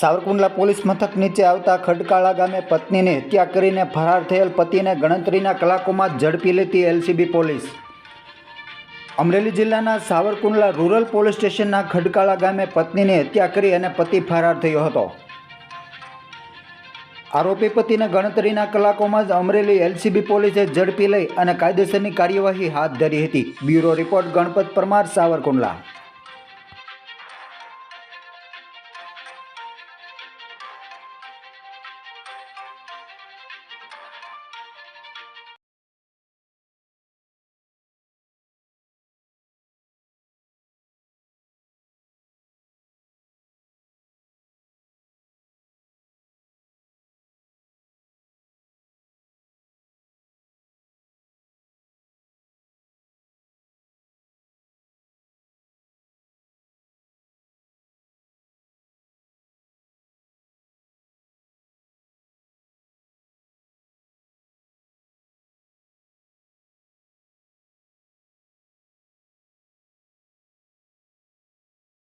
Savarkundla police મથક નીચે આવતા ખડકાળા ગામે પત્નીની હત્યા કરીને ફરાર થયેલ પતિને ગણતરીના કલાકોમાં જ ઝડપી લેતી એલસીબી પોલીસ. અમરેલી જિલ્લાના સાવરકુંડલા રૂરલ પોલીસ સ્ટેશનના ખડકાળા ગામે પત્નીની હત્યા કરી અને પતિ ફરાર થયો હતો. આરોપી પતિને ગણતરીના કલાકોમાં જ અમરેલી એલસીબી પોલીસે ઝડપી લઈ અને કાયદેસરની કાર્યવાહી હાથ ધરી હતી. Bureau report Ganpat Parmar, Savarkundla.